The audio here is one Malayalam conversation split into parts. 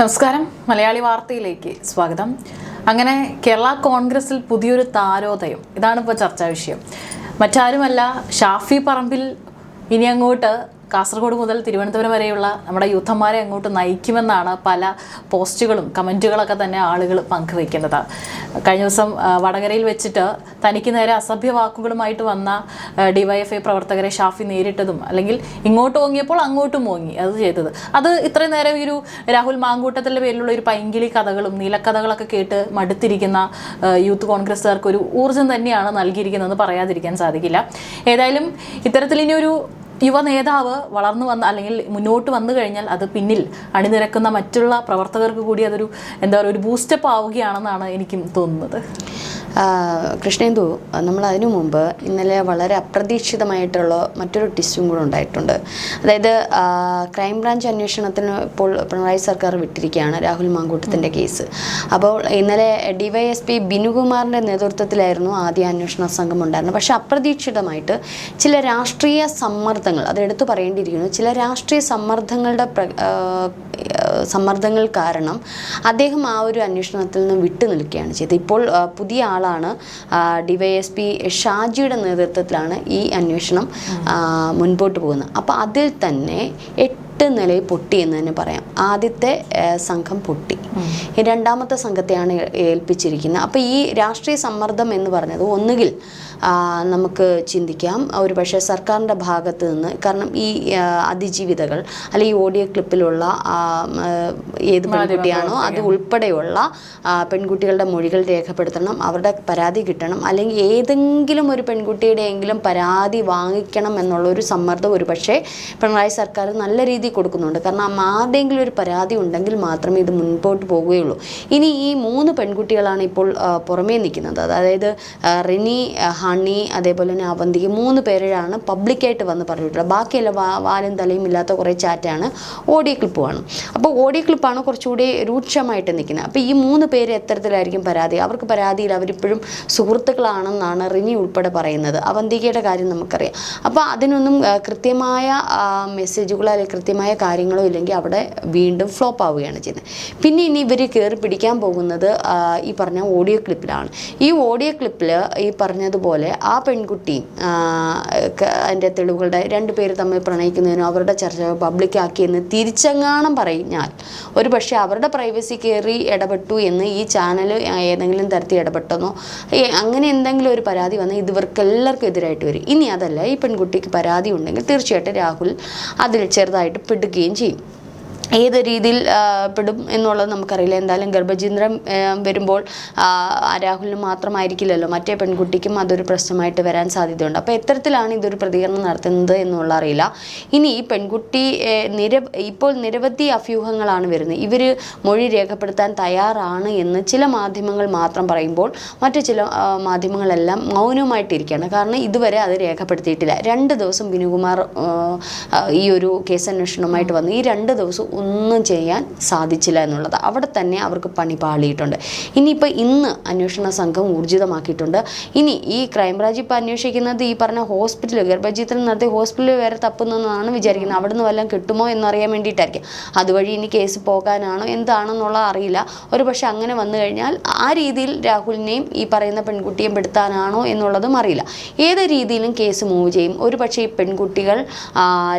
നമസ്കാരം. മലയാളി വാർത്തയിലേക്ക് സ്വാഗതം. അങ്ങനെ കേരള കോൺഗ്രസിൽ പുതിയൊരു താരോദയം. ഇതാണ് ഇപ്പോൾ ചർച്ചാ വിഷയം. മറ്റാരുമല്ല ഷാഫി പറമ്പിൽ ഇനി അങ്ങോട്ട് കാസർഗോഡ് മുതൽ തിരുവനന്തപുരം വരെയുള്ള നമ്മുടെ യൂത്തന്മാരെ അങ്ങോട്ട് നയിക്കുമെന്നാണ് പല പോസ്റ്റുകളും കമന്റുകളൊക്കെ തന്നെ ആളുകൾ പങ്കുവയ്ക്കുന്നത്. കഴിഞ്ഞ ദിവസം വടകരയിൽ വെച്ചിട്ട് തനിക്ക് നേരെ അസഭ്യ വാക്കുകളുമായിട്ട് വന്ന ഡിവൈഎഫ്ഐ പ്രവർത്തകരെ ഷാഫി നേരിട്ടതും അല്ലെങ്കിൽ ഇങ്ങോട്ട് ഓങ്ങിയപ്പോൾ അങ്ങോട്ടും ഓങ്ങി അത് ചെയ്തത്. അത് ഇത്രയും നേരം ഈ ഒരു രാഹുൽ മാങ്കൂട്ടത്തിന്റെ പേരിലുള്ള ഒരു പൈങ്കിളി കഥകളും നീലക്കഥകളൊക്കെ കേട്ട് മടുത്തിരിക്കുന്ന യൂത്ത് കോൺഗ്രസ്സുകാർക്ക് ഒരു ഊർജം തന്നെയാണ് നൽകിയിരിക്കുന്നതെന്ന് പറയാതിരിക്കാൻ സാധിക്കില്ല. ഏതായാലും ഇത്തരത്തിൽ ഇനി ഒരു യുവ നേതാവ് വളർന്നു വന്ന അല്ലെങ്കിൽ മുന്നോട്ട് വന്നു കഴിഞ്ഞാൽ അത് പിന്നിൽ അണിനിരക്കുന്ന മറ്റുള്ള പ്രവർത്തകർക്ക് കൂടി അതൊരു എന്താ പറയുക ഒരു ബൂസ്റ്റപ്പ് ആവുകയാണെന്നാണ് എനിക്കും തോന്നുന്നത്. കൃഷ്ണേന്ദു നമ്മൾ അതിനു മുമ്പ് ഇന്നലെ വളരെ അപ്രതീക്ഷിതമായിട്ടുള്ള മറ്റൊരു ടിസ്റ്റും കൂടെ ഉണ്ടായിട്ടുണ്ട്. അതായത് ക്രൈം ക്രൈംബ്രാഞ്ച് അന്വേഷണത്തിന് ഇപ്പോൾ പിണറായി സർക്കാർ വിട്ടിരിക്കുകയാണ് രാഹുൽ മാങ്കൂട്ടത്തിന്റെ കേസ് അപ്പോൾ ഇന്നലെ ഡിവൈഎസ്പി ബിനുകുമാറിന്റെ നേതൃത്വത്തിലായിരുന്നു ആദ്യ അന്വേഷണ സംഘം ഉണ്ടായിരുന്നത്. പക്ഷേ അപ്രതീക്ഷിതമായിട്ട് ചില രാഷ്ട്രീയ സമ്മർദ്ദങ്ങൾ അത് എടുത്തു പറയേണ്ടിയിരിക്കുന്നു ചില രാഷ്ട്രീയ സമ്മർദ്ദങ്ങളുടെ സമ്മർദ്ദങ്ങൾ കാരണം അദ്ദേഹം ആ ഒരു അന്വേഷണത്തിൽ നിന്ന് വിട്ടു നിൽക്കുകയാണ് ചെയ്തത്. ഇപ്പോൾ പുതിയ പുതിയ ആളാണ്. ഡിവൈഎസ്പി ഷാജിയുടെ നേതൃത്വത്തിലാണ് ഈ അന്വേഷണം മുൻപോട്ട് പോകുന്നത്. അപ്പോൾ അതിൽ തന്നെ എട്ട് നിലയിൽ പൊട്ടി എന്ന് തന്നെ പറയാം. ആദ്യത്തെ സംഘം പൊട്ടി. രണ്ടാമത്തെ സംഘത്തെയാണ് ഏൽപ്പിച്ചിരിക്കുന്നത്. അപ്പോൾ ഈ രാഷ്ട്രീയ സമ്മർദ്ദം എന്ന് പറഞ്ഞത് ഒന്നുകിൽ നമുക്ക് ചിന്തിക്കാം ഒരു പക്ഷേ സർക്കാരിന്റെ ഭാഗത്ത് നിന്ന് കാരണം ഈ അതിജീവിതകൾ അല്ലെങ്കിൽ ഈ ഓഡിയോ ക്ലിപ്പിലുള്ള ഏത് പെൺകുട്ടിയാണോ അത് ഉൾപ്പെടെയുള്ള പെൺകുട്ടികളുടെ മൊഴികൾ രേഖപ്പെടുത്തണം അവരുടെ പരാതി കിട്ടണം അല്ലെങ്കിൽ ഏതെങ്കിലും ഒരു പെൺകുട്ടിയുടെയെങ്കിലും പരാതി വാങ്ങിക്കണം എന്നുള്ള ഒരു സമ്മർദ്ദം ഒരു പക്ഷേ പിണറായി സർക്കാർ നല്ല രീതിയിൽ കൊടുക്കുന്നുണ്ട്. കാരണം ആരുടെയെങ്കിലും ഒരു പരാതി ഉണ്ടെങ്കിൽ മാത്രമേ ഇത് മുൻപോട്ട് പോവുകയുള്ളൂ ഇനി ഈ മൂന്ന് പെൺകുട്ടികളാണ് ഇപ്പോൾ പുറമേ നിൽക്കുന്നത്. അതായത് റിനി ഹണി അതേപോലെ തന്നെ അവന്തിക മൂന്ന് പേരാണ് പബ്ലിക്കായിട്ട് വന്ന് പറഞ്ഞിട്ടുള്ളത്. ബാക്കിയെല്ലാം വാലും തലയും ഇല്ലാത്ത കുറേ ചാറ്റാണ്. ഓഡിയോ ക്ലിപ്പുമാണ്. അപ്പോൾ ഓഡിയോ ക്ലിപ്പാണ് കുറച്ചുകൂടി രൂക്ഷമായിട്ട് നിൽക്കുന്നത്. അപ്പോൾ ഈ മൂന്ന് പേര് എത്തരത്തിലായിരിക്കും പരാതി. അവർക്ക് പരാതിയിൽ അവരിപ്പോഴും സുഹൃത്തുക്കളാണെന്നാണ് റിനി ഉൾപ്പെടെ പറയുന്നത്. അവന്തികയുടെ കാര്യം നമുക്കറിയാം. അപ്പോൾ അതിനൊന്നും കൃത്യമായ മെസ്സേജുകൾ അല്ലെങ്കിൽ കാര്യങ്ങളോ ഇല്ലെങ്കിൽ അവിടെ വീണ്ടും ഫ്ലോപ്പ് ആവുകയാണ് ചെയ്യുന്നത്. പിന്നെ ഇനി ഇവർ കയറി പിടിക്കാൻ പോകുന്നത് ഈ പറഞ്ഞ ഓഡിയോ ക്ലിപ്പിലാണ് ഈ ഓഡിയോ ക്ലിപ്പിൽ ഈ പറഞ്ഞതുപോലെ ആ പെൺകുട്ടി അതിന്റെ തെളിവുകളുടെ രണ്ട് പേര് തമ്മിൽ പ്രണയിക്കുന്നതിനും അവരുടെ ചർച്ച പബ്ലിക്കാക്കിയെന്ന് തിരിച്ചെങ്ങാണം പറഞ്ഞാൽ ഒരു പക്ഷേ അവരുടെ പ്രൈവസി കയറി ഇടപെട്ടു എന്ന് ഈ ചാനൽ ഏതെങ്കിലും തരത്തിൽ ഇടപെട്ടെന്നോ അങ്ങനെ എന്തെങ്കിലും ഒരു പരാതി വന്നാൽ ഇത് എതിരായിട്ട് വരും. ഇനി അതല്ല ഈ പെൺകുട്ടിക്ക് പരാതി ഉണ്ടെങ്കിൽ തീർച്ചയായിട്ടും രാഹുൽ അതിൽ ചെറുതായിട്ട് പെടുകയും ചെയ്യും. ഏത് രീതിയിൽ പെടും എന്നുള്ളത് നമുക്കറിയില്ല. എന്തായാലും ഗർഭചിന്ദ്രം വരുമ്പോൾ ആ, രാഹുലിന് മാത്രമായിരിക്കില്ലല്ലോ. മറ്റേ പെൺകുട്ടിക്കും അതൊരു പ്രശ്നമായിട്ട് വരാൻ സാധ്യതയുണ്ട്. അപ്പോൾ എത്തരത്തിലാണ് ഇതൊരു പ്രതികരണം നടത്തുന്നത് എന്നുള്ള അറിയില്ല. ഇനി ഈ പെൺകുട്ടി നിര ഇപ്പോൾ നിരവധി അഭ്യൂഹങ്ങളാണ് വരുന്നത്. ഇവർ മൊഴി രേഖപ്പെടുത്താൻ തയ്യാറാണ് എന്ന് ചില മാധ്യമങ്ങൾ മാത്രം പറയുമ്പോൾ മറ്റു ചില മാധ്യമങ്ങളെല്ലാം മൗനവുമായിട്ടിരിക്കുകയാണ്. കാരണം ഇതുവരെ അത് രേഖപ്പെടുത്തിയിട്ടില്ല. രണ്ട് ദിവസം ബിനുകുമാർ ഈ ഒരു കേസ് അന്വേഷണവുമായിട്ട് വന്നു. ഈ രണ്ട് ദിവസം ഒന്നും ചെയ്യാൻ സാധിച്ചില്ല എന്നുള്ളത്. അവിടെ തന്നെ അവർക്ക് പണി പാളിയിട്ടുണ്ട്. ഇനിയിപ്പോൾ ഇന്ന് അന്വേഷണ സംഘം ഊർജിതമാക്കിയിട്ടുണ്ട്. ഇനി ഈ ക്രൈംബ്രാഞ്ച് ഇപ്പോൾ അന്വേഷിക്കുന്നത് ഈ പറഞ്ഞ ഹോസ്പിറ്റലിൽ ഗർഭജീത്തിൽ നടത്തി ഹോസ്പിറ്റലിൽ വരെ തപ്പുന്നതെന്നാണ് വിചാരിക്കുന്നത്. അവിടെ നിന്ന് വല്ലതും കിട്ടുമോ എന്നറിയാൻ വേണ്ടിയിട്ടായിരിക്കും. അതുവഴി ഇനി കേസ് പോകാനാണോ എന്താണെന്നുള്ള അറിയില്ല. ഒരു പക്ഷെ അങ്ങനെ വന്നു കഴിഞ്ഞാൽ ആ രീതിയിൽ രാഹുലിനെയും ഈ പറയുന്ന പെൺകുട്ടിയെയും പെടുത്താനാണോ എന്നുള്ളതും അറിയില്ല. ഏത് രീതിയിലും കേസ് മൂവ് ചെയ്യും. ഒരു പക്ഷേ ഈ പെൺകുട്ടികൾ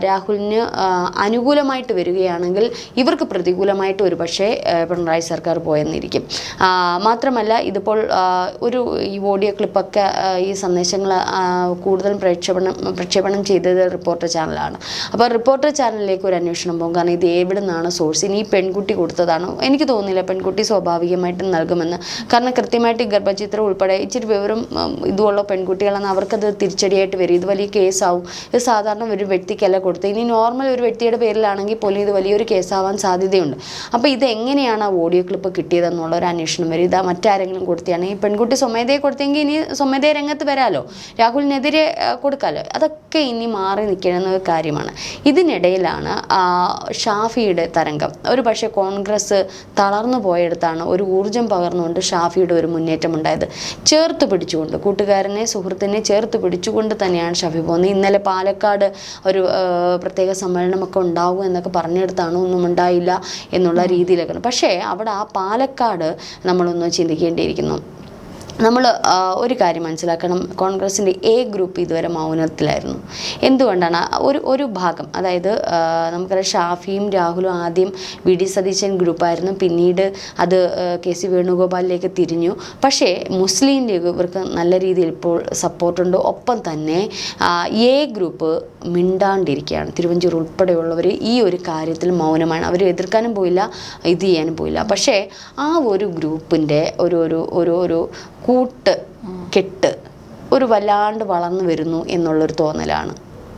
രാഹുലിന് അനുകൂലമായിട്ട് വരികയാണെങ്കിൽ ഇവർക്ക് പ്രതികൂലമായിട്ട് ഒരു പക്ഷേ പിണറായി സർക്കാർ പോയെന്നിരിക്കും. മാത്രമല്ല ഇതിപ്പോൾ ഒരു ഈ ഓഡിയോ ക്ലിപ്പൊക്കെ ഈ സന്ദേശങ്ങൾ കൂടുതലും പ്രക്ഷേപണം പ്രക്ഷേപണം ചെയ്തത് റിപ്പോർട്ടർ ചാനലാണ്. അപ്പോൾ റിപ്പോർട്ടർ ചാനലിലേക്ക് ഒരു അന്വേഷണം പോകും. കാരണം ഇത് എവിടെ നിന്നാണ് സോഴ്സ്? ഇനി ഈ പെൺകുട്ടി കൊടുത്തതാണോ? എനിക്ക് തോന്നുന്നില്ല പെൺകുട്ടി സ്വാഭാവികമായിട്ടും നൽകുമെന്ന്. കാരണം കൃത്യമായിട്ട് ഈ ഗർഭചിത്രം ഉൾപ്പെടെ ഇച്ചിരി വിവരം ഇതുമുള്ള ഇതുള്ള പെൺകുട്ടികളെന്ന് അവർക്കത് തിരിച്ചടിയായിട്ട് വരും. ഇത് വലിയ കേസാവും. ഇത് സാധാരണ ഒരു വ്യക്തിക്കല്ല കൊടുത്തത്. ഇനി നോർമൽ ഒരു വ്യക്തിയുടെ പേരിലാണെങ്കിൽ പോലും ഇത് വലിയൊരു കേസാവാൻ സാധ്യതയുണ്ട്. അപ്പോൾ ഇതെങ്ങനെയാണ് ആ ഓഡിയോ ക്ലിപ്പ് കിട്ടിയതെന്നുള്ള ഒരു അന്വേഷണം വരും. ഇതാ മറ്റാരെങ്കിലും കൊടുത്തിയാണ് ഈ പെൺകുട്ടി സ്വമേധയെ കൊടുത്തെങ്കിൽ ഇനി സ്വമേധയ രംഗത്ത് വരാമല്ലോ രാഹുലിനെതിരെ കൊടുക്കാമല്ലോ അതൊക്കെ ഇനി മാറി നിൽക്കുന്ന ഒരു കാര്യമാണ്. ഇതിനിടയിലാണ് ഷാഫിയുടെ തരംഗം. ഒരു പക്ഷേ കോൺഗ്രസ് തളർന്നു പോയെടുത്താണ് ഒരു ഊർജം പകർന്നുകൊണ്ട് ഷാഫിയുടെ ഒരു മുന്നേറ്റം ഉണ്ടായത്. ചേർത്ത് പിടിച്ചുകൊണ്ട് കൂട്ടുകാരനെ സുഹൃത്തിനെ ചേർത്ത് പിടിച്ചുകൊണ്ട് തന്നെയാണ് ഷാഫി പോകുന്നത്. ഇന്നലെ പാലക്കാട് ഒരു പ്രത്യേക സമ്മേളനമൊക്കെ ഉണ്ടാവും എന്നൊക്കെ പറഞ്ഞെടുത്താണ് ഒന്നും ഉണ്ടായില്ല എന്നുള്ള രീതിയിലൊക്കെയാണ്. പക്ഷേ അവിടെ ആ പാലക്കാട് നമ്മളൊന്ന് ചിന്തിക്കേണ്ടിയിരിക്കുന്നു. നമ്മൾ ഒരു കാര്യം മനസ്സിലാക്കണം. കോൺഗ്രസിന്റെ എ ഗ്രൂപ്പ് ഇതുവരെ മൗനത്തിലായിരുന്നു. എന്തുകൊണ്ടാണ്? ഒരു ഒരു ഭാഗം അതായത് നമുക്കറിയാം ഷാഫിയും രാഹുലും ആദ്യം വി ഡി സതീശൻ ഗ്രൂപ്പായിരുന്നു. പിന്നീട് അത് കെ സി വേണുഗോപാലിലേക്ക് തിരിഞ്ഞു. പക്ഷേ മുസ്ലിം ലീഗ് ഇവർക്ക് നല്ല രീതിയിൽ ഇപ്പോൾ സപ്പോർട്ടുണ്ട്. ഒപ്പം തന്നെ എ ഗ്രൂപ്പ് മിണ്ടാണ്ടിരിക്കുകയാണ്. തിരുവഞ്ചൂർ ഉൾപ്പെടെയുള്ളവർ ഈ ഒരു കാര്യത്തിൽ മൗനമാണ്. അവർ എതിർക്കാനും പോയില്ല ഇത് ചെയ്യാനും പോയില്ല. പക്ഷേ ആ ഒരു ഗ്രൂപ്പിന്റെ ഒരു ഒരു ഒരു കൂട്ട് കെട്ട് ഒരു വല്ലാണ്ട് വളർന്നു വരുന്നു എന്നുള്ളൊരു തോന്നലാണ്.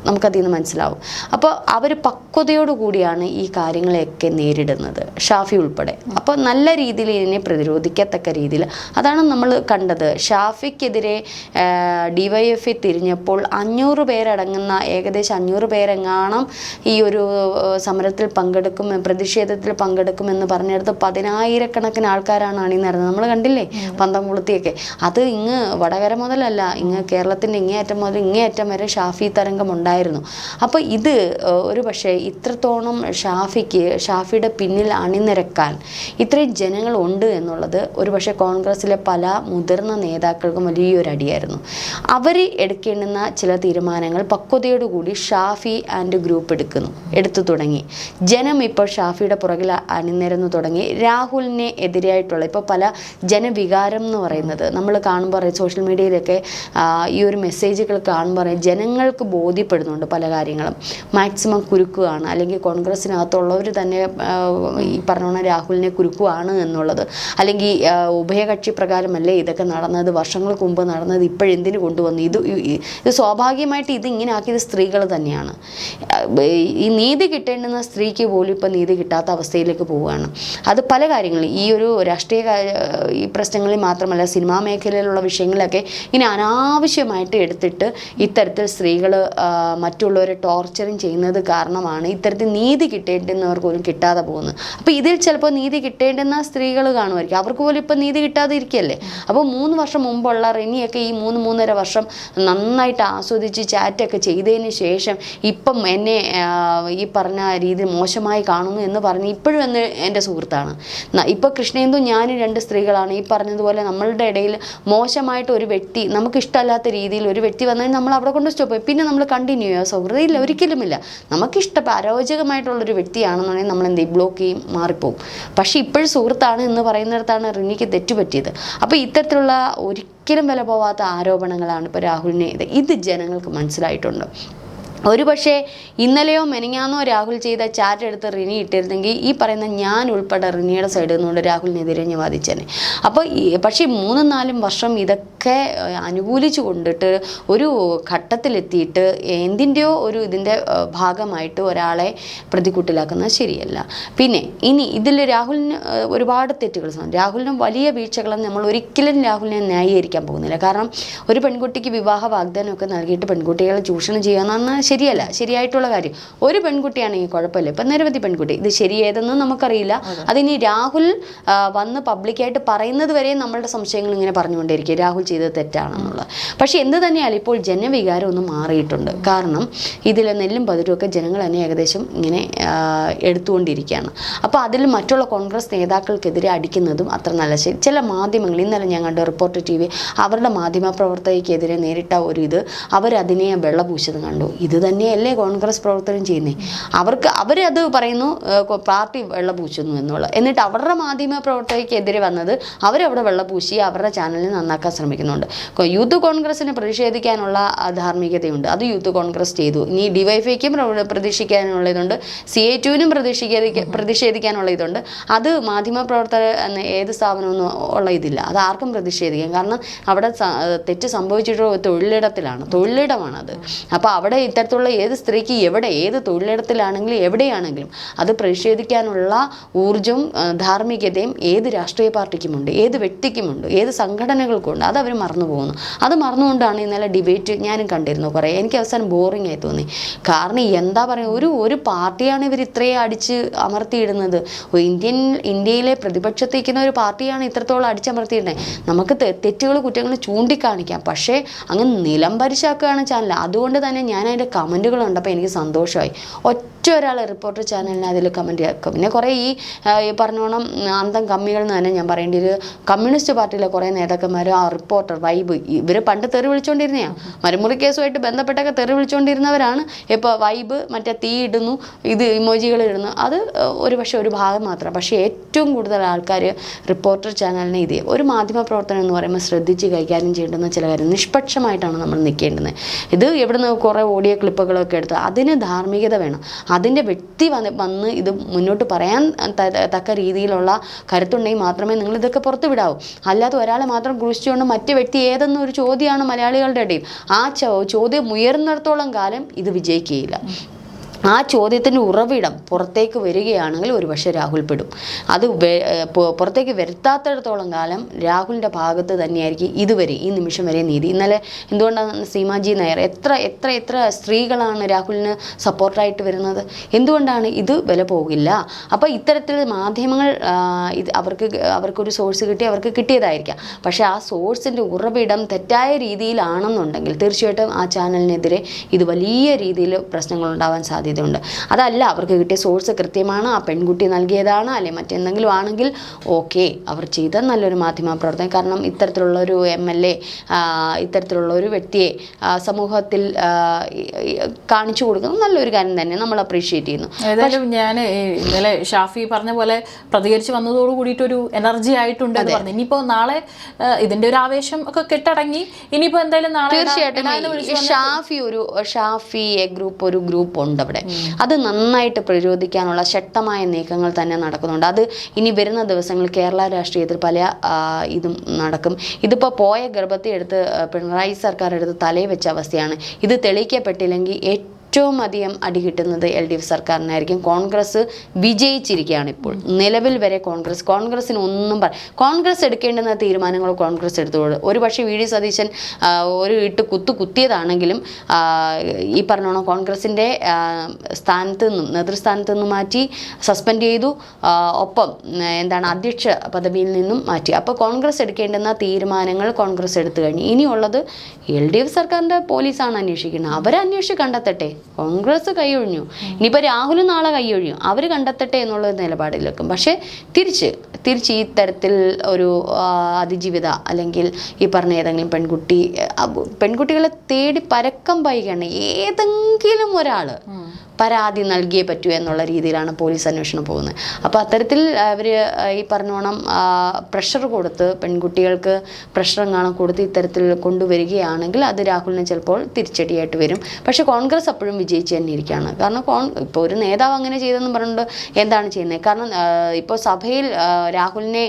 നമുക്കതിൽ നിന്ന് മനസ്സിലാവും. അപ്പോൾ അവർ പക്വതയോടു കൂടിയാണ് ഈ കാര്യങ്ങളെയൊക്കെ നേരിടുന്നത് ഷാഫി ഉൾപ്പെടെ. അപ്പോൾ നല്ല രീതിയിൽ ഇതിനെ പ്രതിരോധിക്കത്തക്ക രീതിയിൽ. അതാണ് നമ്മൾ കണ്ടത്. ഷാഫിക്കെതിരെ ഡിവൈഎഫ്ഇ തിരിഞ്ഞപ്പോൾ അഞ്ഞൂറ് പേരടങ്ങുന്ന ഏകദേശം അഞ്ഞൂറ് പേരെങ്ങാണം ഈ ഒരു സമരത്തിൽ പങ്കെടുക്കും പ്രതിഷേധത്തിൽ പങ്കെടുക്കുമെന്ന് പറഞ്ഞെടുത്ത് പതിനായിരക്കണക്കിന് ആൾക്കാരാണ് അണിനിരുന്നത്. നമ്മൾ കണ്ടില്ലേ? പന്തം പന്തംകുളത്തിയൊക്കെ അത് ഇങ്ങ് വടകര മുതലല്ല ഇങ്ങ് കേരളത്തിന്റെ ഇങ്ങേയറ്റം മുതൽ ഇങ്ങേയറ്റം വരെ ഷാഫി തരംഗം ഉണ്ടായിരുന്നു. അപ്പോൾ ഇത് ഒരു പക്ഷേ ഇത്രത്തോളം ഷാഫിക്ക് ഷാഫിയുടെ പിന്നിൽ അണിനിരക്കാൻ ഇത്രയും ജനങ്ങളുണ്ട് എന്നുള്ളത് ഒരു പക്ഷേ കോൺഗ്രസ്സിലെ പല മുതിർന്ന നേതാക്കൾക്കും വലിയൊരു അടിയായിരുന്നു. അവർ എടുക്കേണ്ടുന്ന ചില തീരുമാനങ്ങൾ പക്വതയോടുകൂടി ഷാഫി ആൻഡ് ഗ്രൂപ്പ് എടുക്കുന്നു എടുത്തു തുടങ്ങി. ജനം ഇപ്പോൾ ഷാഫിയുടെ പുറകിൽ അണിനിരന്നു തുടങ്ങി. രാഹുലിനെ എതിരായിട്ടുള്ള ഇപ്പോൾ പല ജനവികാരം എന്ന് പറയുന്നത് നമ്മൾ കാണുമ്പോൾ സോഷ്യൽ മീഡിയയിലൊക്കെ ഈ ഒരു മെസ്സേജുകൾ കാണുമ്പോൾ ജനങ്ങൾക്ക് ജനങ്ങൾക്ക് ബോധ്യപ്പെടുന്നുണ്ട് പല കാര്യങ്ങളും. മാക്സിമം കുരുക്കുകയാണ് അല്ലെങ്കിൽ കോൺഗ്രസ്സിനകത്തുള്ളവർ തന്നെ ഈ പറഞ്ഞ രാഹുലിനെ കുരുക്കുവാണ് എന്നുള്ളത്. അല്ലെങ്കിൽ ഉഭയകക്ഷി പ്രകാരമല്ലേ ഇതൊക്കെ നടന്നത്? വർഷങ്ങൾക്ക് മുമ്പ് നടന്നത് ഇപ്പോഴെന്തിനു കൊണ്ടുവന്നു? ഇത് ഇത് സ്വാഭാവികമായിട്ട് ഇത് ഇങ്ങനെ ആക്കിയത് സ്ത്രീകൾ തന്നെയാണ്. ഈ നീതി കിട്ടേണ്ടുന്ന സ്ത്രീക്ക് പോലും ഇപ്പം നീതി കിട്ടാത്ത അവസ്ഥയിലേക്ക് പോവുകയാണ്. അത് പല കാര്യങ്ങളും. ഈ ഒരു രാഷ്ട്രീയ ഈ പ്രശ്നങ്ങളിൽ മാത്രമല്ല സിനിമാ മേഖലയിലുള്ള വിഷയങ്ങളിലൊക്കെ ഇങ്ങനെ അനാവശ്യമായിട്ട് എടുത്തിട്ട് ഇത്തരത്തിൽ സ്ത്രീകൾ മറ്റുള്ളവരെ ടോർച്ചറിങ് ചെയ്യുന്നത് കാരണമാണ് ഇത്തരത്തിൽ നീതി കിട്ടേണ്ടുന്നവർക്ക് പോലും കിട്ടാതെ പോകുന്നത്. അപ്പോൾ ഇതിൽ ചിലപ്പോൾ നീതി കിട്ടേണ്ടുന്ന സ്ത്രീകൾ കാണുമായിരിക്കും. അവർക്ക് പോലും ഇപ്പം നീതി കിട്ടാതെ ഇരിക്കുകയല്ലേ? അപ്പോൾ മൂന്ന് വർഷം മുമ്പുള്ള റെനിയൊക്കെ ഈ മൂന്ന് മൂന്നര വർഷം നന്നായിട്ട് ആസ്വദിച്ച് ചാറ്റൊക്കെ ചെയ്തതിന് ശേഷം ഇപ്പം എന്നെ ഈ പറഞ്ഞ രീതി മോശമായി കാണുന്നു എന്ന് പറഞ്ഞ് ഇപ്പോഴും എന്ന് എന്റെ സുഹൃത്താണ്. ഇപ്പോൾ കൃഷ്ണേന്ദു ഞാനും രണ്ട് സ്ത്രീകളാണ്. ഈ പറഞ്ഞതുപോലെ നമ്മളുടെ ഇടയിൽ മോശമായിട്ട് ഒരു വ്യക്തി നമുക്ക് ഇഷ്ടമല്ലാത്ത രീതിയിൽ ഒരു വ്യക്തി വന്നാൽ നമ്മൾ അവിടെ കൊണ്ട് സ്റ്റോപ്പ് പിന്നെ നമ്മൾ കണ്ടിന്യൂ ചെയ്യുക സൗഹൃദം ഇല്ല ഒരിക്കലുമില്ല. നമുക്കിഷ്ടപ്പെട്ട അരോചകമായിട്ടുള്ളൊരു വ്യക്തിയാണെന്നുണ്ടെങ്കിൽ നമ്മൾ എന്ത് ചെയ്യും ബ്ലോക്ക് ചെയ്യും മാറിപ്പോവും. പക്ഷേ ഇപ്പോഴും സുഹൃത്താണ് എന്ന് പറയുന്നിടത്താണ് റിനിക്ക് തെറ്റുപറ്റിയത്. അപ്പോൾ ഇത്തരത്തിലുള്ള ഒരിക്കലും വില പോവാത്ത ആരോപണങ്ങളാണ് ഇപ്പോൾ രാഹുലിനെ ഇത് ജനങ്ങൾക്ക് മനസ്സിലായിട്ടുണ്ട്. ഒരു പക്ഷേ ഇന്നലെയോ മെനങ്ങാന്നോ രാഹുൽ ചെയ്ത ചാറ്റ് എടുത്ത് റിനി ഇട്ടിരുന്നെങ്കിൽ ഈ പറയുന്ന ഞാൻ ഉൾപ്പെടെ റിനിയുടെ സൈഡിൽ നിന്നുകൊണ്ട് രാഹുലിനെതിരെ ഞാൻ വാദിച്ചേനെ അപ്പോൾ പക്ഷേ മൂന്നും നാലും വർഷം ഇതൊക്കെ അനുകൂലിച്ചു കൊണ്ടിട്ട് ഒരു ഘട്ടത്തിലെത്തിയിട്ട് എന്തിന്റെയോ ഒരു ഇതിന്റെ ഭാഗമായിട്ട് ഒരാളെ പ്രതികൂട്ടിലാക്കുന്നത് ശരിയല്ല പിന്നെ ഇനി ഇതിൽ രാഹുലിന് ഒരുപാട് തെറ്റുകൾ. രാഹുലിന് വലിയ വീഴ്ചകളെന്ന് നമ്മൾ ഒരിക്കലും രാഹുലിനെ ന്യായീകരിക്കാൻ പോകുന്നില്ല കാരണം ഒരു പെൺകുട്ടിക്ക് വിവാഹ വാഗ്ദാനമൊക്കെ നൽകിയിട്ട് പെൺകുട്ടികളെ ചൂഷണം ചെയ്യാമെന്നാണ് ശരിയല്ല ശരിയായിട്ടുള്ള കാര്യം. ഒരു പെൺകുട്ടിയാണെങ്കിൽ കുഴപ്പമില്ല. ഇപ്പം നിരവധി പെൺകുട്ടി. ഇത് ശരിയേതെന്ന് നമുക്കറിയില്ല. അതിനി രാഹുൽ വന്ന് പബ്ലിക്കായിട്ട് പറയുന്നത് വരെ നമ്മളുടെ സംശയങ്ങൾ ഇങ്ങനെ പറഞ്ഞുകൊണ്ടിരിക്കുക രാഹുൽ ചെയ്തത് തെറ്റാണെന്നുള്ളത്. പക്ഷേ എന്ത് തന്നെയാലും ഇപ്പോൾ ജനവികാരം ഒന്ന് മാറിയിട്ടുണ്ട്. കാരണം ഇതിൽ നെല്ലും പതിരും ഒക്കെ ജനങ്ങൾ തന്നെ ഏകദേശം ഇങ്ങനെ എടുത്തുകൊണ്ടിരിക്കുകയാണ്. അപ്പോൾ അതിൽ മറ്റുള്ള കോൺഗ്രസ് നേതാക്കൾക്കെതിരെ അടിക്കുന്നതും അത്ര നല്ല ശരി ചില മാധ്യമങ്ങൾ ഇന്നലെ ഞാൻ കണ്ട റിപ്പോർട്ട് ടി വി അവരുടെ മാധ്യമ പ്രവർത്തകയ്ക്കെതിരെ നേരിട്ട ഒരു ഇത് അവരതിനെ വെള്ളപൂശത് കണ്ടു. ഇത് തന്നെയല്ലേ കോൺഗ്രസ് പ്രവർത്തനം ചെയ്യുന്നത് അവർക്ക് അവരത് പറയുന്നു പാർട്ടി വെള്ളപൂശുന്നു എന്നുള്ള. എന്നിട്ട് അവരുടെ മാധ്യമ പ്രവർത്തകയ്ക്കെതിരെ വന്നത് അവരവിടെ വെള്ളപൂശി അവരുടെ ചാനലിനെ നന്നാക്കാൻ ശ്രമിക്കുന്നുണ്ട്. യൂത്ത് കോൺഗ്രസിന് പ്രതിഷേധിക്കാനുള്ള ധാർമ്മികതയുണ്ട്. അത് യൂത്ത് കോൺഗ്രസ് ചെയ്തു. ഇനി ഡിവൈഫൈക്കും പ്രതീക്ഷിക്കാനുള്ളതുണ്ട് സി എ ടുവിനും പ്രതിഷേധിക്ക പ്രതിഷേധിക്കാനുള്ള ഇതുണ്ട് അത് മാധ്യമ പ്രവർത്തകർ ഏത് സ്ഥാപനമൊന്നും ഉള്ള ഇതില്ല. അത് ആർക്കും പ്രതിഷേധിക്കാം കാരണം അവിടെ തെറ്റ് സംഭവിച്ചിട്ടുള്ള തൊഴിലിടത്തിലാണ്. തൊഴിലിടമാണത്. അപ്പോൾ അവിടെ ഇത്തരത്തിലുള്ള ഏത് സ്ത്രീക്ക് എവിടെ ഏത് തൊഴിലിടത്തിലാണെങ്കിലും എവിടെയാണെങ്കിലും അത് പ്രതിഷേധിക്കാനുള്ള ഊർജവും ധാർമ്മികതയും ഏത് രാഷ്ട്രീയ പാർട്ടിക്കുമുണ്ട് ഏത് വ്യക്തിക്കുമുണ്ട് ഏത് സംഘടനകൾക്കുമുണ്ട് അത് അവർ മറന്നു പോകുന്നു അത് മറന്നുകൊണ്ടാണ് ഇന്നലെ ഡിബേറ്റ് ഞാനും കണ്ടിരുന്നു കുറേ. എനിക്ക് അവസാനം ബോറിംഗ് ആയി തോന്നി. കാരണം എന്താ പറയുക ഒരു ഒരു പാർട്ടിയാണ് ഇവർ ഇത്രയും അടിച്ച് അമർത്തിയിടുന്നത്. ഇന്ത്യൻ ഇന്ത്യയിലെ പ്രതിപക്ഷത്തേക്കുന്ന ഒരു പാർട്ടിയാണ് ഇത്രത്തോളം അടിച്ചമർത്തിയിടുന്നത്. നമുക്ക് തെറ്റുകൾ കുറ്റങ്ങൾ ചൂണ്ടിക്കാണിക്കാം. പക്ഷേ അങ്ങ് നിലംപരിശാക്കുകയാണ് ചാനൽ. അതുകൊണ്ട് തന്നെ ഞാൻ അതിന്റെ കമന്റുകൾ കണ്ടപ്പോൾ എനിക്ക് സന്തോഷമായി. ഒറ്റ ഒരാൾ റിപ്പോർട്ടർ ചാനലിനെ അതിൽ കമന്റ് ആക്കും പിന്നെ കുറേ ഈ പറഞ്ഞോണം അന്തം കമ്മികൾ എന്ന് തന്നെ ഞാൻ പറയേണ്ടി ഒരു കമ്മ്യൂണിസ്റ്റ് പാർട്ടിയിലെ കുറേ നേതാക്കന്മാർ ആ റിപ്പോർട്ടർ വൈബ് ഇവർ പണ്ട് തെറി വിളിച്ചുകൊണ്ടിരുന്നതാണ് മരുമുറി കേസുമായിട്ട് ബന്ധപ്പെട്ടൊക്കെ തെറി വിളിച്ചുകൊണ്ടിരുന്നവരാണ് ഇപ്പോൾ വൈബ് മറ്റേ തീ ഇടുന്നു ഇത് ഇമോജികൾ ഇടുന്നു. അത് ഒരു പക്ഷേ ഒരു ഭാഗം മാത്രം. പക്ഷേ ഏറ്റവും കൂടുതൽ ആൾക്കാർ റിപ്പോർട്ടർ ചാനലിനെ ഇത് ഒരു മാധ്യമ പ്രവർത്തനം എന്ന് പറയുമ്പോൾ ശ്രദ്ധിച്ച് കൈകാര്യം ചെയ്യേണ്ടുന്ന ചില കാര്യം നിഷ്പക്ഷമായിട്ടാണ് നമ്മൾ നിൽക്കേണ്ടത് ഇത് എവിടെ നിന്ന് കുറേ ഓഡിയോ ക്ലിപ്പുകളൊക്കെ എടുത്ത് അതിന് ധാർമ്മികത വേണം. അതിന്റെ വ്യക്തി വന്ന് വന്ന് ഇത് മുന്നോട്ട് പറയാൻ തക്ക രീതിയിലുള്ള കരുത്തുണ്ടെങ്കിൽ മാത്രമേ നിങ്ങൾ ഇതൊക്കെ പുറത്തു വിടാവൂ. അല്ലാതെ ഒരാളെ മാത്രം ക്രൂശിച്ചുകൊണ്ട് മറ്റു വ്യക്തി ഏതെന്നൊരു ചോദ്യമാണ് മലയാളികളുടെ ഇടയിൽ. ആ ചോദ്യം ഉയർന്നിടത്തോളം കാലം ഇത് വിജയിക്കുകയില്ല. ആ ചോദ്യത്തിന്റെ ഉറവിടം പുറത്തേക്ക് വരികയാണെങ്കിൽ ഒരുപക്ഷെ രാഹുൽ പെടും. അത് പുറത്തേക്ക് വരുത്താത്തിടത്തോളം കാലം രാഹുലിന്റെ ഭാഗത്ത് തന്നെയായിരിക്കും ഇതുവരെ ഈ നിമിഷം വരെ നീതി. ഇന്നലെ എന്തുകൊണ്ടാണ് സീമാജി നായർ എത്ര എത്ര എത്ര സ്ത്രീകളാണ് രാഹുലിന് സപ്പോർട്ടായിട്ട് വരുന്നത്? എന്തുകൊണ്ടാണ് ഇത് വില പോകില്ല? അപ്പോൾ ഇത്തരത്തിൽ മാധ്യമങ്ങൾ ഇത് അവർക്ക് അവർക്കൊരു സോഴ്സ് കിട്ടി അവർക്ക് കിട്ടിയതായിരിക്കാം. പക്ഷേ ആ സോഴ്സിന്റെ ഉറവിടം തെറ്റായ രീതിയിലാണെന്നുണ്ടെങ്കിൽ തീർച്ചയായിട്ടും ആ ചാനലിനെതിരെ ഇത് വലിയ രീതിയിൽ പ്രശ്നങ്ങൾ ഉണ്ടാവാൻ സാധ്യതയുണ്ട് അതല്ല അവർക്ക് കിട്ടിയ സോഴ്സ് കൃത്യമാണ് ആ പെൺകുട്ടി നൽകിയതാണ് അല്ലെ മറ്റെന്തെങ്കിലും ആണെങ്കിൽ ഓക്കെ അവർ ചെയ്ത നല്ലൊരു മാധ്യമ പ്രവർത്തനം കാരണം ഇത്തരത്തിലുള്ള ഒരു എം എൽ എ ഇത്തരത്തിലുള്ള ഒരു വ്യക്തിയെ സമൂഹത്തിൽ കാണിച്ചു കൊടുക്കുന്നത് നല്ലൊരു കാര്യം തന്നെ നമ്മൾ അപ്രീഷിയേറ്റ് ചെയ്യുന്നു. ഏതായാലും ഞാൻ ഇന്നലെ ഷാഫി പറഞ്ഞ പോലെ പ്രതികരിച്ച് വന്നതോട് കൂടിയിട്ടൊരു എനർജി ആയിട്ടുണ്ട് പറഞ്ഞു. ഇനിയിപ്പോ നാളെ ഇതിന്റെ ഒരു ആവേശം ഒക്കെ കെട്ടടങ്ങി. ഇനിയിപ്പോ എന്തായാലും നാളെ തീർച്ചയായിട്ടും. ഷാഫി ഒരു ഷാഫി എ ഗ്രൂപ്പ് ഒരു ഗ്രൂപ്പ് ഉണ്ട് അവിടെ. അത് നന്നായിട്ട് പ്രതിരോധിക്കാനുള്ള ശക്തമായ നീക്കങ്ങൾ തന്നെ നടക്കുന്നുണ്ട്. അത് ഇനി വരുന്ന ദിവസങ്ങളിൽ കേരള രാഷ്ട്രീയത്തിൽ പല ഇതും നടക്കും. ഇതിപ്പോൾ പോയ ഗർഭത്തെ എടുത്ത് പിണറായി സർക്കാർ എടുത്ത് തലയിൽ വെച്ച അവസ്ഥയാണ്. ഇത് തെളിയിക്കപ്പെട്ടില്ലെങ്കിൽ ഏറ്റവും അധികം അടി കിട്ടുന്നത് എൽ ഡി എഫ് സർക്കാരിനായിരിക്കും. കോൺഗ്രസ് വിജയിച്ചിരിക്കുകയാണ് ഇപ്പോൾ. നിലവിൽ വരെ കോൺഗ്രസ് കോൺഗ്രസിന് ഒന്നും പറ കോൺഗ്രസ് എടുക്കേണ്ടുന്ന തീരുമാനങ്ങൾ കോൺഗ്രസ് എടുത്തോളൂ. ഒരു പക്ഷേ വി ഡി സതീശൻ ഒരു ഇട്ട് കുത്തു കുത്തിയതാണെങ്കിലും ഈ പറഞ്ഞോണം കോൺഗ്രസിന്റെ സ്ഥാനത്ത് നിന്നും നേതൃസ്ഥാനത്ത് നിന്നും മാറ്റി സസ്പെൻഡ് ചെയ്തു ഒപ്പം എന്താണ് അധ്യക്ഷ പദവിയിൽ നിന്നും മാറ്റി. അപ്പോൾ കോൺഗ്രസ് എടുക്കേണ്ടുന്ന തീരുമാനങ്ങൾ കോൺഗ്രസ് എടുത്തു കഴിഞ്ഞു. ഇനിയുള്ളത് എൽ ഡി എഫ് സർക്കാരിന്റെ പോലീസാണ് അന്വേഷിക്കുന്നത്. അവരന്വേഷിച്ച് കണ്ടെത്തട്ടെ. കോൺഗ്രസ് കൈയൊഴിഞ്ഞു. ഇനിയിപ്പോൾ രാഹുൽ നാളെ കൈയൊഴിയും. അവർ കണ്ടെത്തട്ടെ എന്നുള്ള നിലപാടിൽ വെക്കും പക്ഷേ തിരിച്ച് തിരിച്ച് ഈ തരത്തിൽ ഒരു അതിജീവിത അല്ലെങ്കിൽ ഈ പറഞ്ഞ ഏതെങ്കിലും പെൺകുട്ടി പെൺകുട്ടികളെ തേടി പരക്കം പായിക്കുകയാണ് ഏതെങ്കിലും ഒരാൾ പരാതി നൽകിയേ പറ്റൂ എന്നുള്ള രീതിയിലാണ് പോലീസ് അന്വേഷണം പോകുന്നത്. അപ്പോൾ അത്തരത്തിൽ അവർ ഈ പറഞ്ഞോണം പ്രഷർ കൊടുത്ത് പെൺകുട്ടികൾക്ക് പ്രഷർ കാണാൻ കൊടുത്ത് ഇത്തരത്തിൽ കൊണ്ടുവരികയാണെങ്കിൽ അത് രാഹുലിനെ ചിലപ്പോൾ തിരിച്ചടിയായിട്ട് വരും. പക്ഷേ കോൺഗ്രസ് അപ്പോഴും വിജയിച്ച് തന്നെ ഇരിക്കുകയാണ്. കാരണം കോൺ ഇപ്പോൾ ഒരു നേതാവ് അങ്ങനെ ചെയ്തെന്ന് പറഞ്ഞുകൊണ്ട് എന്താണ് ചെയ്യുന്നത്? കാരണം ഇപ്പോൾ സഭയിൽ രാഹുലിനെ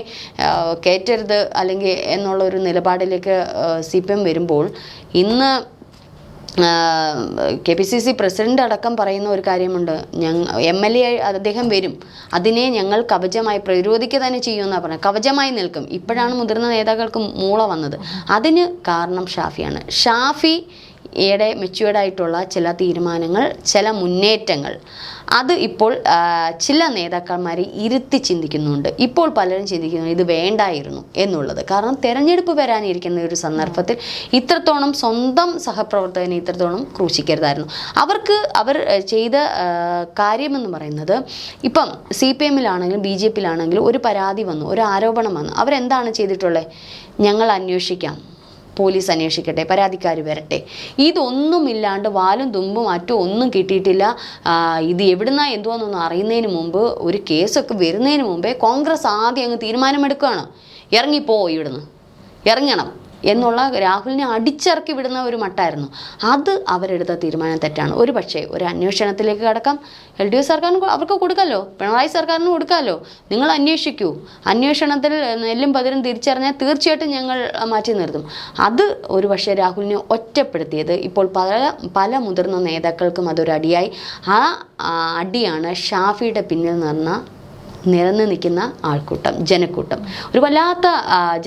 കയറ്റരുത് അല്ലെങ്കിൽ എന്നുള്ള ഒരു നിലപാടിലേക്ക് സി പി എം വരുമ്പോൾ ഇന്ന് K P C C president അടക്കം പറയുന്ന ഒരു കാര്യമുണ്ട്. ഞങ്ങൾ എം എൽ എ അദ്ദേഹം വരും. അതിനെ ഞങ്ങൾ കവചമായി പ്രതിരോധിക്കുക തന്നെ ചെയ്യുമെന്നാണ് പറഞ്ഞത്. കവചമായി നിൽക്കും. ഇപ്പോഴാണ് മുതിർന്ന നേതാക്കൾക്ക് മൂള വന്നത്. അതിന് കാരണം ഷാഫിയാണ്. ഷാഫി യുടെ മെച്യൂർഡ് ആയിട്ടുള്ള ചില തീരുമാനങ്ങൾ ചില മുന്നേറ്റങ്ങൾ. അത് ഇപ്പോൾ ചില നേതാക്കന്മാരെ ഇരുത്തി ചിന്തിക്കുന്നുണ്ട്. ഇപ്പോൾ പലരും ചിന്തിക്കുന്നു ഇത് വേണ്ടായിരുന്നു എന്നുള്ളത്. കാരണം തെരഞ്ഞെടുപ്പ് വരാനിരിക്കുന്ന ഒരു സന്ദർഭത്തിൽ ഇത്രത്തോളം സ്വന്തം സഹപ്രവർത്തകനെ ഇത്രത്തോളം ക്രൂശിക്കരുതായിരുന്നു. അവർക്ക് അവർ ചെയ്ത കാര്യമെന്ന് പറയുന്നത് ഇപ്പം സി പി എമ്മിലാണെങ്കിലും ബി ജെ പിയിലാണെങ്കിലും ഒരു പരാതി വന്നു ഒരു ആരോപണം വന്നു. അവരെന്താണ് ചെയ്തിട്ടുള്ളത് ഞങ്ങൾ അന്വേഷിക്കാം. പോലീസ് അന്വേഷിക്കട്ടെ പരാതിക്കാർ വരട്ടെ. ഇതൊന്നുമില്ലാണ്ട് വാലും തുമ്പും മറ്റും ഒന്നും കിട്ടിയിട്ടില്ല. ഇത് എവിടുന്നാ എന്തുവാന്നൊന്നും അറിയുന്നതിന് മുമ്പ് ഒരു കേസൊക്കെ വരുന്നതിന് മുമ്പേ കോൺഗ്രസ് ആദ്യം അങ്ങ് തീരുമാനമെടുക്കുകയാണ്. ഇറങ്ങിപ്പോ ഇവിടുന്ന്. ഇറങ്ങണം. എന്നുള്ള രാഹുലിനെ അടിച്ചിറക്കി വിടുന്ന ഒരു മട്ടായിരുന്നു. അത് അവരെടുത്ത തീരുമാനം തെറ്റാണ്. ഒരു പക്ഷേ ഒരു അന്വേഷണത്തിലേക്ക് കടക്കാം. എൽ ഡി എഫ് സർക്കാരിന് അവർക്ക് കൊടുക്കാമല്ലോ പിണറായി സർക്കാരിന് കൊടുക്കാമല്ലോ നിങ്ങൾ അന്വേഷിക്കൂ. അന്വേഷണത്തിൽ നെല്ലും പതിരും തിരിച്ചറിഞ്ഞാൽ തീർച്ചയായിട്ടും ഞങ്ങൾ മാറ്റി നിർത്തും. അത് ഒരു പക്ഷേ രാഹുലിനെ ഒറ്റപ്പെടുത്തിയത് ഇപ്പോൾ പല പല മുതിർന്ന നേതാക്കൾക്കും അതൊരു അടിയായി. ആ അടിയാണ് ഷാഫിയുടെ പിന്നിൽ നിന്ന നിരന്ന് നിൽക്കുന്ന ആൾക്കൂട്ടം ജനക്കൂട്ടം. ഒരു വല്ലാത്ത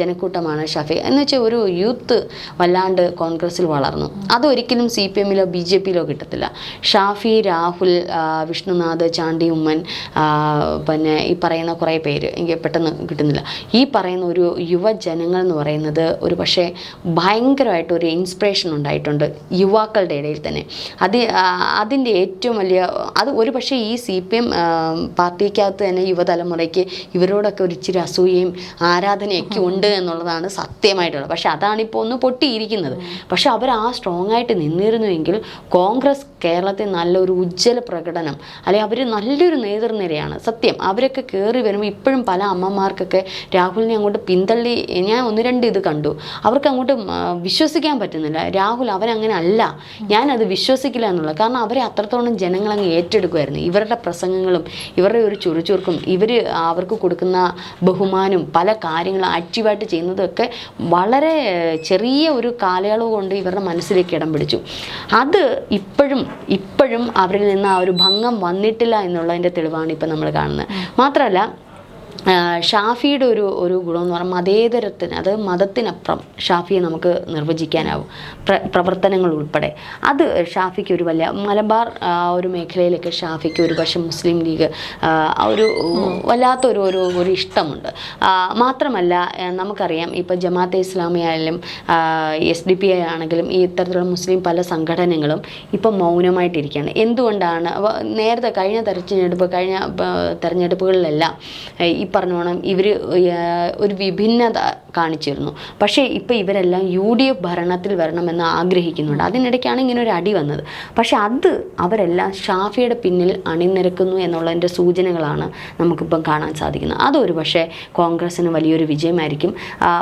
ജനക്കൂട്ടമാണ് ഷഫി. എന്ന് വെച്ചാൽ ഒരു യൂത്ത് വല്ലാണ്ട് കോൺഗ്രസ്സിൽ വളർന്നു. അതൊരിക്കലും സി പി എമ്മിലോ ബി ജെ പിയിലോ കിട്ടത്തില്ല. ഷാഫി രാഹുൽ വിഷ്ണുനാഥ് ചാണ്ടി ഉമ്മൻ പിന്നെ ഈ പറയുന്ന കുറേ പേര് എനിക്ക് പെട്ടെന്ന് കിട്ടുന്നില്ല. ഈ പറയുന്ന ഒരു യുവജനങ്ങൾ എന്ന് പറയുന്നത് ഒരു പക്ഷേ ഭയങ്കരമായിട്ട് ഒരു ഇൻസ്പിറേഷൻ ഉണ്ടായിട്ടുണ്ട് യുവാക്കളുടെ ഇടയിൽ തന്നെ. അത് അതിന്റെ ഏറ്റവും വലിയ അത് ഒരു പക്ഷേ ഈ സി പി എം പാർട്ടിക്കകത്ത് തന്നെ യുവതലമുറയ്ക്ക് ഇവരോടൊക്കെ ഒരു ഇച്ചിരി അസൂയയും ആരാധനയൊക്കെ ഉണ്ട് എന്നുള്ളതാണ് സത്യമായിട്ടുള്ളത്. പക്ഷെ അതാണിപ്പോൾ ഒന്ന് പൊട്ടിയിരിക്കുന്നത്. പക്ഷെ അവർ ആ സ്ട്രോങ് ആയിട്ട് നിന്നിരുന്നുവെങ്കിൽ കോൺഗ്രസ് കേരളത്തിൽ നല്ലൊരു ഉജ്ജ്വല പ്രകടനം അല്ലെങ്കിൽ അവർ നല്ലൊരു നേതൃനിരയാണ്. സത്യം അവരൊക്കെ കയറി വരുമ്പോൾ ഇപ്പോഴും പല അമ്മമാർക്കൊക്കെ രാഹുലിനെ അങ്ങോട്ട് പിന്തള്ളി ഞാൻ ഒന്ന് രണ്ട് ഇത് കണ്ടു. അവർക്ക് അങ്ങോട്ട് വിശ്വസിക്കാൻ പറ്റുന്നില്ല. രാഹുൽ അവനങ്ങനെ അല്ല. ഞാനത് വിശ്വസിക്കില്ല എന്നുള്ളത്. കാരണം അവരെ അത്രത്തോളം ജനങ്ങളങ്ങ് ഏറ്റെടുക്കുമായിരുന്നു ഇവരുടെ പ്രസംഗങ്ങളും ഇവരുടെ ഒരു ചുറുചുറുക്കും ഇവർ അവർക്ക് കൊടുക്കുന്ന ബഹുമാനം പല കാര്യങ്ങളും ആക്റ്റീവായിട്ട് ചെയ്യുന്നതൊക്കെ വളരെ ചെറിയ ഒരു കാലയളവ് കൊണ്ട് ഇവരുടെ മനസ്സിലേക്ക് ഇടം പിടിച്ചു. അത് ഇപ്പോഴും ഇപ്പോഴും അവരിൽ നിന്ന് ആ ഒരു ഭംഗം വന്നിട്ടില്ല എന്നുള്ളതിന്റെ തെളിവാണ് ഇപ്പം നമ്മൾ കാണുന്നത്. മാത്രമല്ല ഷാഫിയുടെ ഒരു ഒരു ഗുണം എന്ന് പറഞ്ഞാൽ മതേതരത്തിന് അത് മതത്തിനപ്പുറം ഷാഫിയെ നമുക്ക് നിർവചിക്കാനാവും പ്ര പ്രവർത്തനങ്ങൾ ഉൾപ്പെടെ. അത് ഷാഫിക്ക് ഒരു വലിയ മലബാർ ഒരു മേഖലയിലൊക്കെ ഷാഫിക്ക് ഒരു പക്ഷേ മുസ്ലിം ലീഗ് ഒരു വല്ലാത്തൊരു ഒരു ഒരു ഇഷ്ടമുണ്ട്. മാത്രമല്ല നമുക്കറിയാം ഇപ്പോൾ ജമാഅത്തെ ഇസ്ലാമി ആയാലും എസ് ഡി പി ഐ ആണെങ്കിലും ഈ ഇത്തരത്തിലുള്ള മുസ്ലിം പല സംഘടനകളും ഇപ്പം മൗനമായിട്ടിരിക്കുകയാണ്. എന്തുകൊണ്ടാണ് നേരത്തെ കഴിഞ്ഞ തെരഞ്ഞെടുപ്പ് കഴിഞ്ഞ തെരഞ്ഞെടുപ്പുകളിലെല്ലാം പറഞ്ഞോണം ഇവർ ഒരു വിഭിന്നത കാണിച്ചിരുന്നു. പക്ഷേ ഇപ്പോൾ ഇവരെല്ലാം യു ഡി എഫ് ഭരണത്തിൽ വരണമെന്ന് ആഗ്രഹിക്കുന്നുണ്ട്. അതിനിടയ്ക്കാണ് ഇങ്ങനെ ഒരു അടി വന്നത്. പക്ഷേ അത് അവരെല്ലാം ഷാഫിയുടെ പിന്നിൽ അണിനിരക്കുന്നു എന്നുള്ളതിന്റെ സൂചനകളാണ് നമുക്കിപ്പം കാണാൻ സാധിക്കുന്നത്. അതൊരു പക്ഷേ കോൺഗ്രസ്സിന് വലിയൊരു വിജയമായിരിക്കും.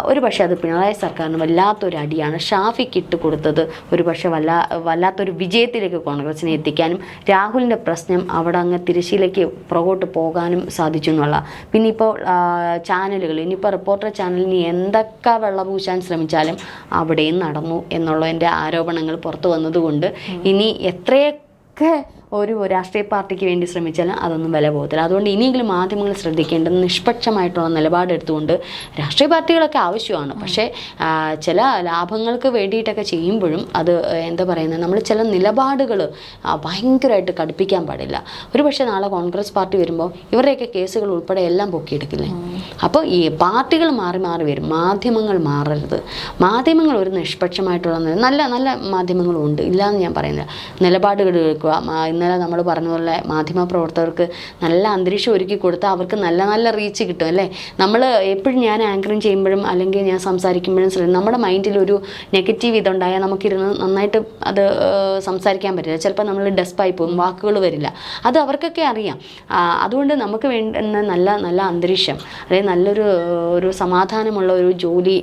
ഒരു പക്ഷേ അത് പിണറായി സർക്കാരിന് വല്ലാത്തൊരു അടിയാണ്. ഷാഫിക്ക് ഇട്ട് കൊടുത്തത് ഒരു പക്ഷേ വല്ലാ വല്ലാത്തൊരു വിജയത്തിലേക്ക് കോൺഗ്രസിനെ എത്തിക്കാനും രാഹുലിന്റെ പ്രശ്നം അവിടെ അങ്ങ് തിരശ്ശീലേക്ക് പുറകോട്ട് പോകാനും സാധിച്ചു എന്നുള്ള. പിന്നെ ഇപ്പോൾ ചാനലുകൾ ഇനിയിപ്പോൾ റിപ്പോർട്ടർ ചാനലിന് എന്തൊക്കെ വെള്ളപൂശാൻ ശ്രമിച്ചാലും അവിടെയും നടന്നു എന്നുള്ളതിന്റെ ആരോപണങ്ങൾ പുറത്തു വന്നതുകൊണ്ട് ഇനി എത്രയൊക്കെ ഒരു രാഷ്ട്രീയ പാർട്ടിക്ക് വേണ്ടി ശ്രമിച്ചാൽ അതൊന്നും വില പോകത്തില്ല. അതുകൊണ്ട് ഇനിയെങ്കിലും മാധ്യമങ്ങൾ ശ്രദ്ധിക്കേണ്ടത് നിഷ്പക്ഷമായിട്ടുള്ള നിലപാടെടുത്തുകൊണ്ട് രാഷ്ട്രീയ പാർട്ടികളൊക്കെ ആവശ്യമാണ്. പക്ഷേ ചില ലാഭങ്ങൾക്ക് വേണ്ടിയിട്ടൊക്കെ ചെയ്യുമ്പോഴും അത് എന്താ പറയുന്നത് നമ്മൾ ചില നിലപാടുകൾ ഭയങ്കരമായിട്ട് കടുപ്പിക്കാൻ പാടില്ല. ഒരു പക്ഷേ നാളെ കോൺഗ്രസ് പാർട്ടി വരുമ്പോൾ ഇവരുടെയൊക്കെ കേസുകൾ ഉൾപ്പെടെ എല്ലാം പൊക്കിയെടുക്കില്ലേ? അപ്പോൾ ഈ പാർട്ടികൾ മാറി മാറി വരും. മാധ്യമങ്ങൾ മാറരുത്. മാധ്യമങ്ങൾ ഒരു നിഷ്പക്ഷമായിട്ടുള്ള നല്ല നല്ല മാധ്യമങ്ങളും ഉണ്ട് ഇല്ലയെന്ന് ഞാൻ പറയുന്നില്ല. നിലപാടുകൾ എടുക്കുക ഇന്നലെ നമ്മൾ പറഞ്ഞ പോലെ മാധ്യമ പ്രവർത്തകർക്ക് നല്ല അന്തരീക്ഷം ഒരുക്കി കൊടുത്താൽ അവർക്ക് നല്ല നല്ല റീച്ച് കിട്ടും അല്ലേ? നമ്മൾ എപ്പോഴും ഞാൻ ആങ്കറിങ് ചെയ്യുമ്പോഴും അല്ലെങ്കിൽ ഞാൻ സംസാരിക്കുമ്പോഴും നമ്മുടെ മൈൻഡിൽ ഒരു നെഗറ്റീവ് ഇതുണ്ടായാൽ നമുക്കിരുന്ന് നന്നായിട്ട് അത് സംസാരിക്കാൻ പറ്റില്ല. ചിലപ്പോൾ നമ്മൾ ഡെസ്പായി പോകും വാക്കുകൾ വരില്ല. അത് അവർക്കൊക്കെ അറിയാം. അതുകൊണ്ട് നമുക്ക് വേണ്ടുന്ന നല്ല നല്ല അന്തരീക്ഷം അതായത് നല്ലൊരു ഒരു സമാധാനമുള്ള ഒരു ജോലി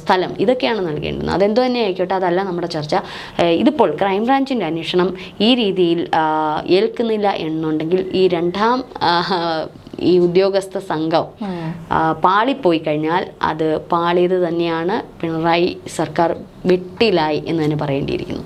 സ്ഥലം ഇതൊക്കെയാണ് നൽകേണ്ടത്. അതെന്തോ തന്നെ ആയിക്കോട്ടെ അതല്ല നമ്മുടെ ചർച്ച. ഇതിപ്പോൾ ക്രൈംബ്രാഞ്ചിന്റെ അന്വേഷണം ഈ രീതിയിൽ ഏൽക്കുന്നില്ല എന്നുണ്ടെങ്കിൽ ഈ രണ്ടാം ഈ ഉദ്യോഗസ്ഥ സംഘം പാളിപ്പോയി കഴിഞ്ഞാൽ അത് പാളിയത് തന്നെയാണ് പിണറായി സർക്കാർ വെട്ടിലായി എന്ന് തന്നെ പറയേണ്ടിയിരിക്കുന്നു.